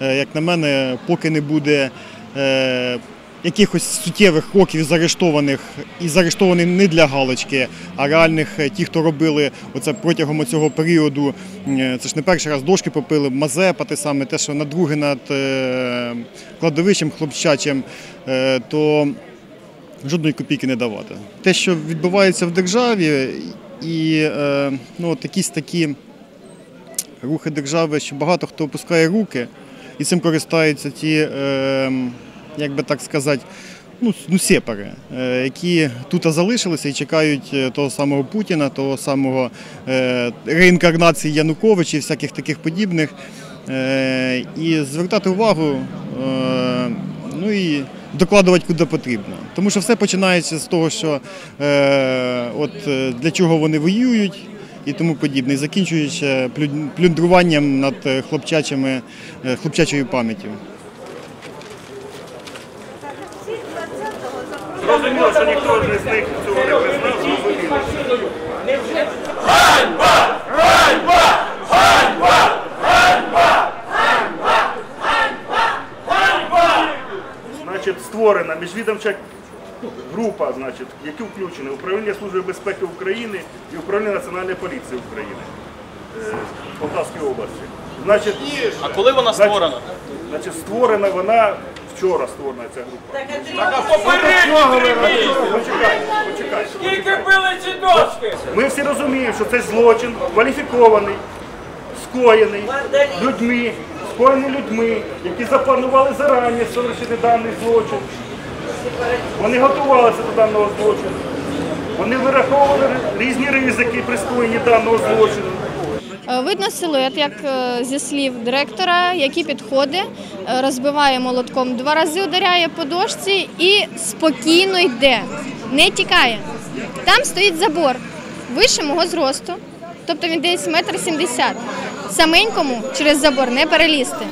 е, як на мене, поки не буде е, якихось суттєвих кроків заарештованих і заарештованих не для галочки, а реальних е, ті, хто робили оце протягом цього періоду. Це ж не перший раз дошки попили, Мазепа, те саме, те, що надруги над е, кладовищем хлопчачим, то жодної копійки не давати. Те, що відбувається в державі, і ну, от якісь такі рухи держави, що багато хто опускає руки, і цим користаються ті, е, як би так сказати, ну, ну сепари, е, які тут залишилися і чекають е, того самого Путіна, того самого е, реінкарнації Януковича і всяких таких подібних. І звертати увагу, ну і докладувати куди потрібно. Тому що все починається з того, що от для чого вони воюють і тому подібне, закінчуючи плюндруванням над е, хлопчачими, е, хлопчачою пам'яттю. Зрозуміло, що ніхто з них цього не признав, зрозуміло. Значить, створена міжвідомча група, значить, які включені Управління Служби безпеки України і Управління Національної поліції України е, Полтавської області. Значить, А коли вона створена? значить, створена вона вчора створена ця група. Почекайте, почекайте. Скільки били ці дошки? Ми всі розуміємо, що це злочин кваліфікований, скоєний людьми, скоєний людьми, які запланували зарані совершити даний злочин. Вони готувалися до даного злочину. Вони вираховували різні ризики при скоєнні даного злочину. Е, Видно силует, як е, зі слів директора, який підходить, е, розбиває молотком, два рази ударяє по дошці і спокійно йде, не тікає. Там стоїть забор вище мого зросту, тобто він десь метр сімдесят. Саменькому через забор не перелізти.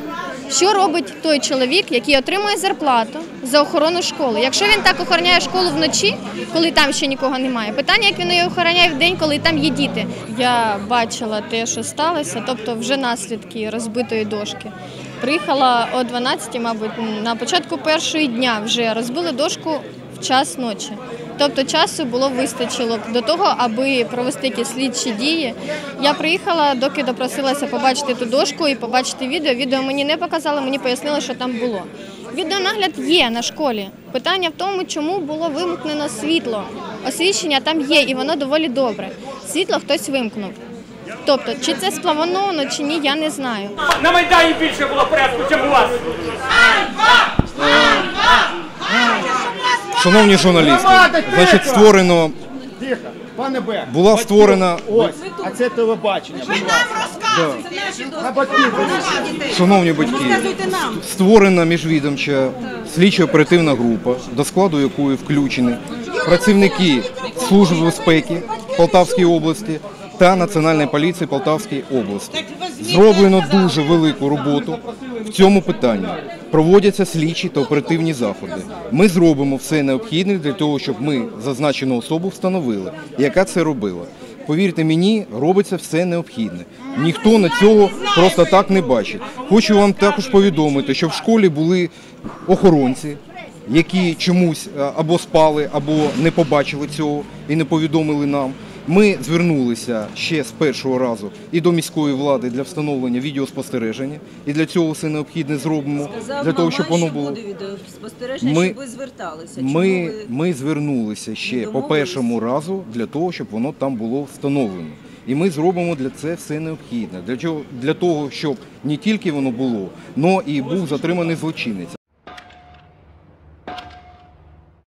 Що робить той чоловік, який отримує зарплату за охорону школи? Якщо він так охороняє школу вночі, коли там ще нікого немає, питання, як він її охороняє в день, коли там є діти. Я бачила те, що сталося, тобто вже наслідки розбитої дошки. Приїхала о 12, мабуть, на початку першого дня вже розбили дошку в час ночі. Тобто часу було вистачило до того, аби провести якісь слідчі дії. Я приїхала, доки допросилася побачити ту дошку і побачити відео. Відео мені не показали, мені пояснили, що там було. Відеонагляд є на школі. Питання в тому, чому було вимкнено світло. Освіщення там є, і воно доволі добре. Світло хтось вимкнув. Тобто, чи це сплановано, чи ні, я не знаю. На Майдані більше було порядку, ніж у вас. Шановні журналісти, значить створено Тихо, пане Б. була створена Ось, а це телебачення. будь ласка. На батьків дивіться. Шановні батьки, створена міжвідомча слідчо-оперативна група, до складу якої включені працівники Служби безпеки Полтавської області та Національної поліції Полтавської області. Зроблено дуже велику роботу в цьому питанні. Проводяться слідчі та оперативні заходи. Ми зробимо все необхідне для того, щоб ми зазначену особу встановили, яка це робила. Повірте мені, робиться все необхідне. Ніхто на цього просто так не бачить. Хочу вам також повідомити, що в школі були охоронці, які чомусь е, або спали, або не побачили цього і не повідомили нам. Ми звернулися ще з першого разу і до міської влади для встановлення відеоспостереження, і для цього все необхідне зробимо для того, щоб воно було. буде відеоспостереження, Ми- щоб ви зверталися. Чому Ми, ви- ми звернулися ще по домовились? першому разу для того, щоб воно там було встановлено. І ми зробимо для це все необхідне. Для чого для того, щоб не тільки воно було, але і був затриманий злочинець.